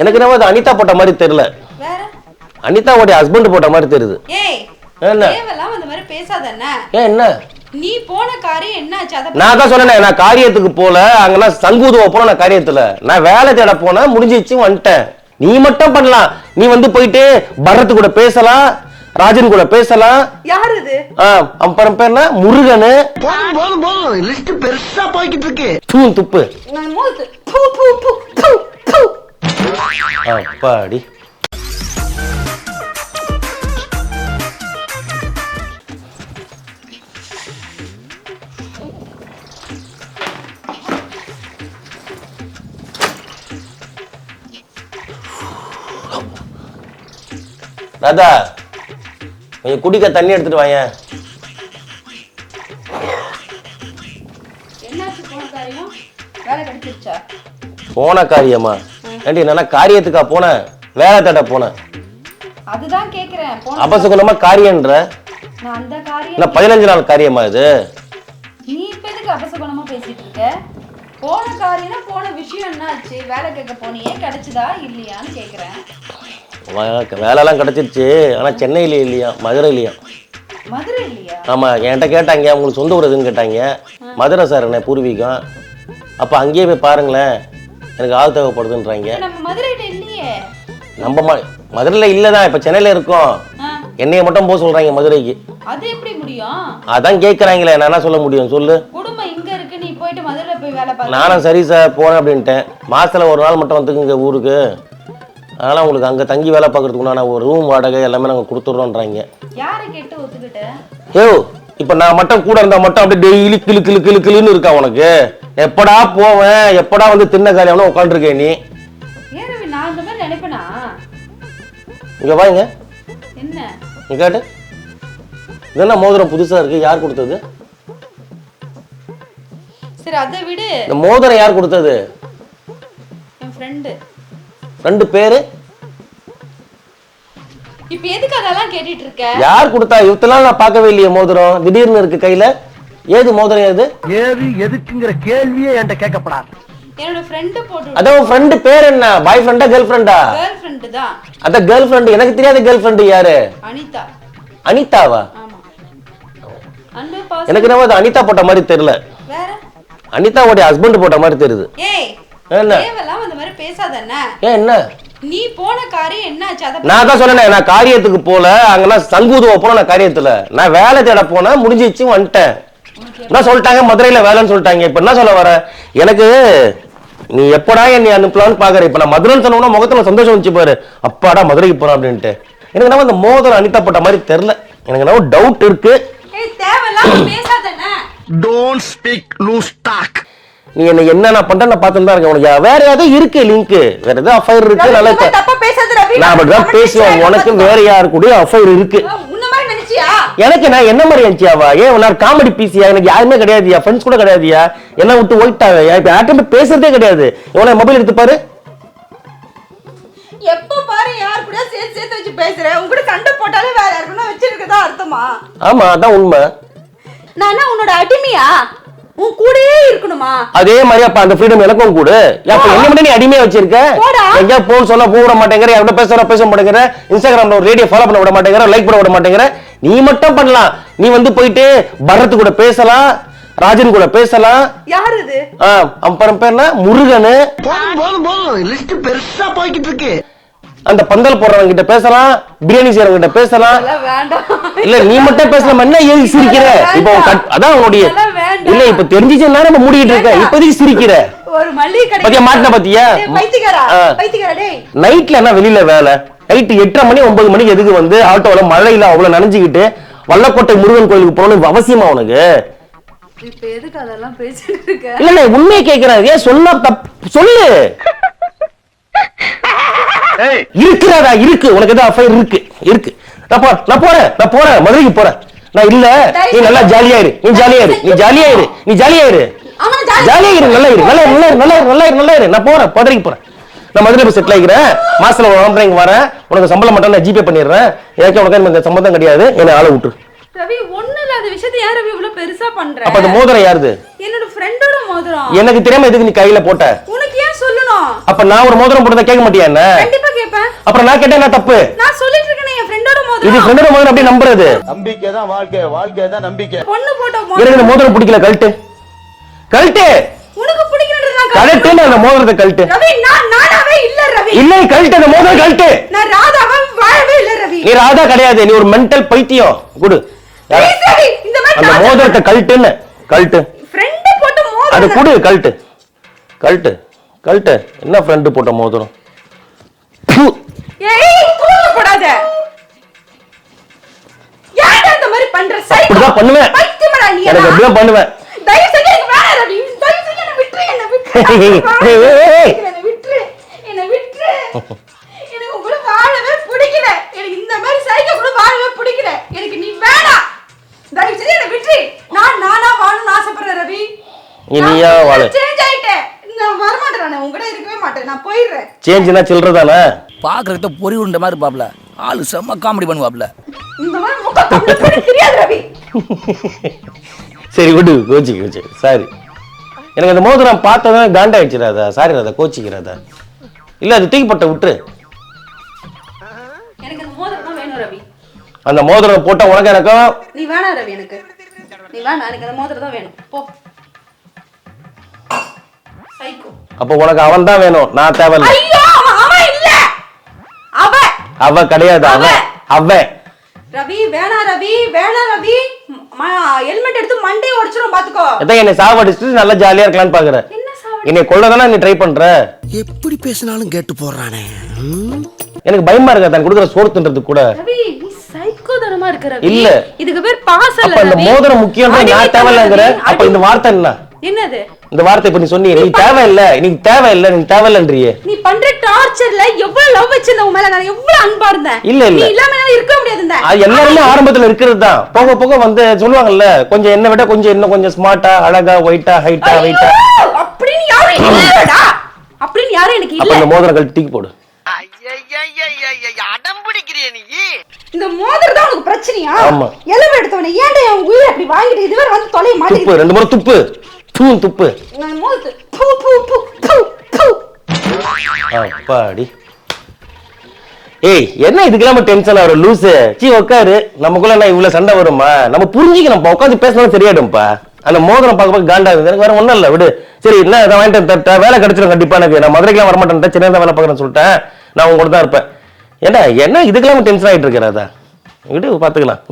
எனக்கு என்ன அது அனிதா போட்ட மாதிரி தெரியல. அனிதாவுடைய ஹஸ்பண்ட் போட்ட மாதிரி தெரியுது. ஏய் என்ன? தேவையில்லாம அந்த மாதிரி பேசாத என்ன? ஏன் என்ன? நீ போன காரியம் என்னாச்சு? அத நான் தான் சொன்னேனே நான் காரியத்துக்கு போல அங்கெல்லாம் சங்கூதுவ போன நான் காரியத்துல. நான் வேலை தேட போனேன் முடிஞ்சிச்சு வந்துட்டேன். நீ மட்டும் பண்ணலாம். நீ வந்து போயிட்டு பரத் கூட பேசலாம் ராஜன் கூட பேசலாம். யார் இது? அப்புறம் பேர் என்ன? முருகனு. போதும் போதும் போதும். லிஸ்ட் பெருசா போய்கிட்டு இருக்கு. தூ துப்பு. அப்பாடி. ராதா கொஞ்சம் குடிக்க தண்ணி எடுத்துட்டு வாங்க போன காரியம்? ஏண்டி நான் காரியத்துக்கா போனேன் வேலை தேட போனேன். அதுதான் கேக்குறேன். போன அபசகுணமா காரியன்ற? நான் அந்த காரியம் என்ன பதினஞ்சு நாள் காரியமா இது? நீ இப்ப எதுக்கு அபசகுணமா பேசிட்டு இருக்க? போன காரியம்னா போன விஷயம் என்னாச்சு? வேலை கேட்க போனியே கிடைச்சதா இல்லையான்னு கேக்குறேன். வேலைலாம் கிடைச்சிருச்சு. ஆனா சென்னையில இல்லையா? மதுரையிலையா? மதுரை இல்லையா ஆமா என்கிட்ட கேட்டாங்க உங்களுக்கு சொந்த ஊர் எதுன்னு கேட்டாங்க. மதுரை சார் என்ன பூர்வீகம். அப்போ அங்கேயே போய் பாருங்களேன். எனக்கு ஆள் தேவைப்படுதுன்றாங்க. நம்ம மதுரையில இல்லையே. நம்ம ம மதுரையில் இல்லை தான் இப்போ சென்னையில் இருக்கோம். என்னைய மட்டும் போக சொல்கிறாங்க மதுரைக்கு. அது எப்படி முடியும்? அதான் கேட்குறாங்களே நான் என்ன சொல்ல முடியும் சொல்லு. குடும்பம் இங்க இருக்கு நீ போயிட்டு மதுரையில போய் வேலை பார்க்க நானும் சரி சார் போனேன் அப்படின்ட்டேன். மாசத்துல ஒரு நாள் மட்டும் வந்துக்குங்க ஊருக்கு. அதனால் உங்களுக்கு அங்கே தங்கி வேலை பார்க்கறதுக்கு நான் ஒரு ரூம் வாடகை எல்லாமே நாங்கள் கொடுத்துட்றோன்றாங்க யாரை கேட்டு ஒத்துக்கிட்ட? ஏ இப்போ நான் மட்டும் கூட இருந்தால் மட்டும் அப்படியே டெய்லி கிளு கிளு கிளு கிளுன்னு இருக்கா உனக்கு? எப்படா போவேன்? எப்படா வந்து தின்ன காரியம் உட்காந்துருக்கேன் நீ? இங்கே வாங்க என்ன? கேட்டு. இது என்ன மோதிரம் புதுசாக இருக்கு? யார் கொடுத்தது? சரி அதை விடு. இந்த மோதிரம் யார் கொடுத்தது? என் ஃப்ரெண்டு ரெண்டு பேரு? இப்ப எதுக்கு அதெல்லாம் கேட்டுட்டு இருக்க யார் கொடுத்தா இவத்தெல்லாம் நான் பார்க்கவே இல்லையே மோதிரம்? திடீர்னு இருக்கு கையில. ஏது மோதிரம் ஏது? ஏது எதுக்குங்கிற கேள்வியே என்கிட்ட கேட்கப்படாது. என்னோட ஃப்ரெண்டு போட்டு அதான் உன் ஃப்ரெண்டு பேர் என்ன? பாய் ஃப்ரெண்டா கேர்ள் ஃப்ரெண்டா கேர்ள் ஃப்ரெண்டு தான். அதான் கேர்ள் ஃப்ரெண்டு எனக்கு தெரியாத கேர்ள் ஃப்ரெண்டு யாரு? அனிதா. அனிதாவா? ஆமா. அன்பு பாசம். எனக்கு என்ன அது அனிதா போட்ட மாதிரி தெரியல. வேற? அனிதாவுடைய ஹஸ்பண்ட் போட்ட மாதிரி தெரியுது. ஏய் என்ன? தேவையில்லாம அந்த மாதிரி பேசாத என்ன? ஏன் என்ன? நீ போன காரியம் என்னாச்சு? அத நான் தான் சொன்னேனே நான் காரியத்துக்கு போல அங்கெல்லாம் சங்கூதுவ போன நான் காரியத்துல. நான் வேலை தேட போனேன் முடிஞ்சிச்சு வந்துட்டேன். என்ன சொல்லிட்டாங்க? மதுரையில வேலைன்னு சொல்லிட்டாங்க. இப்ப என்ன சொல்ல வர? எனக்கு நீ எப்படா என்னை அனுப்பலாம்னு பாக்குற? இப்ப நான் மதுரைன்னு சொன்னோம்னா முகத்துல சந்தோஷம் வந்துச்சு பாரு. அப்பாடா மதுரைக்கு போறேன் அப்படின்ட்டு. எனக்கு என்ன இந்த மோதிரம் அனிதா போட்ட மாதிரி தெரியல. எனக்கு என்ன டவுட் இருக்கு. டோன்ட் ஸ்பீக் லூஸ் டாக் நீ என்ன என்ன நான் பண்றேன் நான் பார்த்துட்டு தான் இருக்கேன். உனக்கு வேற ஏதோ இருக்கு லிங்க் வேற ஏதோ அஃபைர் இருக்கு நல்லா நான் அப்படிதான் பேசுவேன். உனக்கு வேற யாரு கூட அஃபைர் இருக்கு எனக்கு நான் என்ன மாதிரி இருந்துச்சியாவா ஏன் நான் காமெடி பீசியா எனக்கு யாருமே கிடையாதுயா ஃப்ரெண்ட்ஸ் கூட கிடையாதுயா என்ன விட்டு ஓயிட்டாங்க இப்ப யார்கிட்ட பேசுறதே கிடையாது. இவனை மொபைல் எடுத்து பாரு. எப்ப பாரு யார் கூட சேர்த்து சேர்த்து வச்சு பேசுற. உன் கூட சண்டை போட்டாலே வேற யாருக்குன்னா வச்சிருக்கதா அர்த்தமா? ஆமா அதான் உண்மை. நான் உன்னோட அடிமையா? உன் கூடயே இருக்கணுமா? அதே மாதிரி அப்ப அந்த ஃப்ரீடம் எனக்கும் கூட. அப்ப என்ன மட்டும் நீ அடிமையா வச்சிருக்க? போடா. எங்கேயா போன் சொல்ல போக விட மாட்டேங்கிற யார்கிட்ட பேச பேச மாட்டேங்கிற இன்ஸ்டாகிராம்ல ஒரு ரேடியோ ஃபாலோ பண்ண விட மாட்டேங்கிற லைக் பண்ண விட மாட்டேங்கிற. நீ மட்டும் பண்ணலாம். நீ வந்து போயிட்டு பரத் கூட பேசலாம் ராஜன் கூட பேசலாம். யார் இது? அப்புறம் பேர் என்ன முருகனு. போதும் போதும் போதும். லிஸ்ட் பெருசா போய்கிட்டு இருக்கு. அந்த பந்தல் போடுறவங்க கிட்ட பேசலாம் பிரியாணி செய்யறவங்க கிட்ட பேசலாம். இல்ல நீ மட்டும் பேசலாம்? என்ன ஏன் சிரிக்கிற? இப்போ அதான் உன்னுடைய. இல்ல இப்ப தெரிஞ்சிச்சுன்னா நம்ம மூடிட்டு இருக்க. இப்போதைக்கு சிரிக்கிற. ஒரு மல்லிகை கடை பாத்தியா, மாட்டின பாத்தியா? பைத்தியக்காரா. பைத்தியக்காரா டேய். நைட்ல என்ன வெளியில வேலை? நைட்டு எட்டரை மணி ஒன்பது மணிக்கு எதுக்கு வந்து ஆட்டோல மழையில அவ்வளவு நனைஞ்சுக்கிட்டு வல்லக்கோட்டை முருகன் கோயிலுக்கு போகணும் அவசியமா உனக்கு? இப்ப எதுக்கு அதெல்லாம் பேசிட்டு இருக்க? இல்ல இல்ல உண்மையை கேட்கிறேன் ஏன் சொன்னா தப் சொல்லு. இருக்கிறாரா? இருக்கு. உனக்கு ஏதோ அஃபைர் இருக்கு. இருக்கு. நான் போறேன். நான் போறேன். மதுரைக்கு போறேன். நான் இல்ல. நீ நல்லா ஜாலியா இரு நீ ஜாலியா இரு நீ ஜாலியா இரு நீ ஜாலியா இரு ஜாலியா இரு. நல்லா இரு. நல்லா நல்லா நல்லா இரு. நல்லா இரு. நல்லா இரு. நான் போறேன். மதுரைக்கு போறேன். நான் மதுரை போய் செட்டில் ஆகிக்கிறேன் மாசத்துல ஒரு இங்க வரேன். உனக்கு சம்பளம் மட்டும் நான் ஜிபே பண்ணிடுறேன். எனக்கு உனக்கு இந்த சம்பந்தம் கிடையாது. என்னை ஆளை விட்டுரு. ரவி ஒண்ணு இல்லாத விஷயத்தை ஏன் ரவி இவ்வளவு பெருசா பண்ற? அப்ப அந்த மோதிரம் யாருது? என்னோட ஃப்ரெண்டோட மோதிரம். எனக்கு தெரியாம எதுக்கு நீ கையில போட்ட? உனக்கு ஏன் சொல்லணும்? அப்ப நான் ஒரு மோதிரம் போட்டதை கேட்க மாட்டியா என்ன? கண்டிப்பா கேட்பேன். அப்புறம் நான் கேட்டேன் என்ன தப்பு? நான் சொல்லிட்டு இது ஃப்ரெண்டோட மோதிரம் அப்படியே நம்புறது. நம்பிக்கை தான் வாழ்க்கை வாழ்க்கை தான் நம்பிக்கை. பொண்ணு போட்ட எனக்கு இந்த மோதிரம் பிடிக்கல கழட்டு. கழட்டு. உனக்கு பிடிக்கிறது நான் கழட்டு. அந்த மோதிரத்தை கழட்டு. ரவி நான் நானாவே இல்ல ரவி. இல்லை கழட்டு அந்த மோதிரம் கழட்டு. நான் ராதாவா வாழவே இல்ல ரவி. நீ ராதா கிடையாது நீ ஒரு மென்டல் பைத்தியம். குடு. அந்த மோதிரத்தை கழட்டுன்னு. கழட்டு. ஃப்ரெண்ட் போட்ட அது மோதிரம் குடு கழட்டு. கழட்டு. கழட்டு. என்ன ஃப்ரெண்டு போட்ட மோதிரம். ஏய் போடாத பண்ற சைக்கோ. அப்படிதான் பண்ணுவேன். பைத்தியமாடா நீ எனக்கு எல்லாம்? அப்படிதான் பண்ணுவேன். தயவு செஞ்சு எனக்கு வேணாம் ரவி தயவு செஞ்சு என்ன விட்டுரு என்ன விட்டுரு. ஏய், ஏய், ஏய். என்ன விட்டுரு என்ன விட்டுரு. எனக்கு உன் கூட வாழவே பிடிக்கல. எனக்கு இந்த மாதிரி சைக்கோ கூட வாழவே பிடிக்கல. எனக்கு நீ வேணாம். தயவு செஞ்சு என்ன விட்டுரு. நான் நானா வாழணும்னு ஆசைப்படுறேன் ரவி. நீ நீயா வாழு. சேஞ்ச் ஆயிட்டேன். நான் வரமாட்டேன் நான் உன் கூட இருக்கவே மாட்டேன். நான் போயிடுறேன். சேஞ்சுனா சில்லற தானே? பாக்குறத பொறி உருண்ட மாதிரி பாப்ல ஆளு செம்ம காமெடி பண்ணுவாப்ல. இந்த தமிழ் கூட தெரியாது ரவி சரி விடு கோச்சிக்க கோச்சி. சாரி. எனக்கு அந்த மோதிரம் பார்த்ததான் காண்டாயிடுச்சு ராதா. சாரி ராதா கோச்சிக்கிறாதா இல்ல அது தூக்கி போட்ட விட்டுரு. எனக்கு அந்த மோதிரம் தான் வேணும் ரவி. அந்த மோதிரம் போட்டா உனக்கு எனக்கும் நீ வேணாம் ரவி எனக்கு. நீ வேணாம் எனக்கு அந்த மோதிரம் தான் வேணும். போ. சைக்கோ. அப்ப உனக்கு அவன் தான் வேணும். நான் தேவையில்ல. ஐயோ அவன் அவன் இல்ல. அவ அவ கிடையாது அவன். அவன். ரவி வேணாம் ரவி வேணாம் ரவி. ஹெல்மெட் எடுத்து மண்டையை உடைச்சிரும் பாத்துக்கோ. எதான் என்னை சாவடிச்சுட்டு நல்லா ஜாலியா இருக்கலாம்னு பாக்குற. என்ன சாவடி என்னை கொள்ள தானே நீ ட்ரை பண்ற? எப்படி பேசினாலும் கேட்டு போடுறானே. எனக்கு பயமா இருக்கா தான் கொடுக்குற சோறு தின்றதுக்கு கூட? ரவி நீ சைக்கோ தனமா இருக்க ரவி. இல்ல. இதுக்கு பேர் அப்ப இந்த மோதிரம் முக்கியம் நான் தேவையில்லைங்கிற. அப்ப இந்த வார்த்தை என்ன? என்னது? இந்த வார்த்தை இப்ப நீ சொன்னீங்க. நீ தேவையில்ல. நீ தேவையில்ல நீ தேவையில்லன்றியே. நீ பண்ற டார்ச்சர்ல எவ்வளவு லவ் வச்சிருந்த உன் மேல? நான் எவ்வளவு அன்பா இருந்தேன். இல்ல, இல்ல. நீ இல்லாம என்னால இருக்க முடியாது அது எல்லாருமே ஆரம்பத்துல இருக்கிறது தான் போக போக வந்து சொல்லுவாங்கல்ல கொஞ்சம் என்ன விட கொஞ்சம் இன்னும் கொஞ்சம் ஸ்மார்ட்டா அழகா ஒயிட்டா ஹைட்டா வெயிட்டா அப்படின்னு யாரும் இல்லடா அப்படின்னு யாரும் எனக்கு இல்ல. இந்த மோதிரம் கழட்டி தூக்கி போடு இந்த மோதிரம் தான் உனக்கு பிரச்சனையா? ஆமா. எலும்பு எடுத்தவனே ஏன்டா உயிரை அப்படி வாங்கிட்டு இதுவரை வந்து தொலைய மாட்டேங்குது? ரெண்டு முறை துப்பு. தூ துப்பு அப்பாடி ஏய் என்ன இதுக்கெல்லாம் டென்ஷன் ஆகிற லூசு. சீ உட்காரு நமக்குள்ள என்ன இவ்வளவு சண்டை வருமா? நம்ம புரிஞ்சுக்கணும்ப்பா உட்காந்து பேசினாலும் சரியாயிடும்ப்பா. அந்த மோதிரம் பார்க்க பார்க்க காண்டா இருக்குது எனக்கு வேற ஒண்ணும் இல்ல விடு. சரி என்ன இதை வாங்கிட்டு தரட்டா? வேலை கிடைச்சிடும் கண்டிப்பா எனக்கு. நான் மதுரைக்கெல்லாம் வரமாட்டேன். சென்னை தான் வேலை பார்க்கறேன்னு சொல்லிட்டேன். நான் உங்க கூட தான் இருப்பேன். ஏன்னா என்ன இதுக்கெல்லாம் டென்ஷன் ஆயிட்டு இருக்கிறாதா? விடு பாத்துக்கலாம்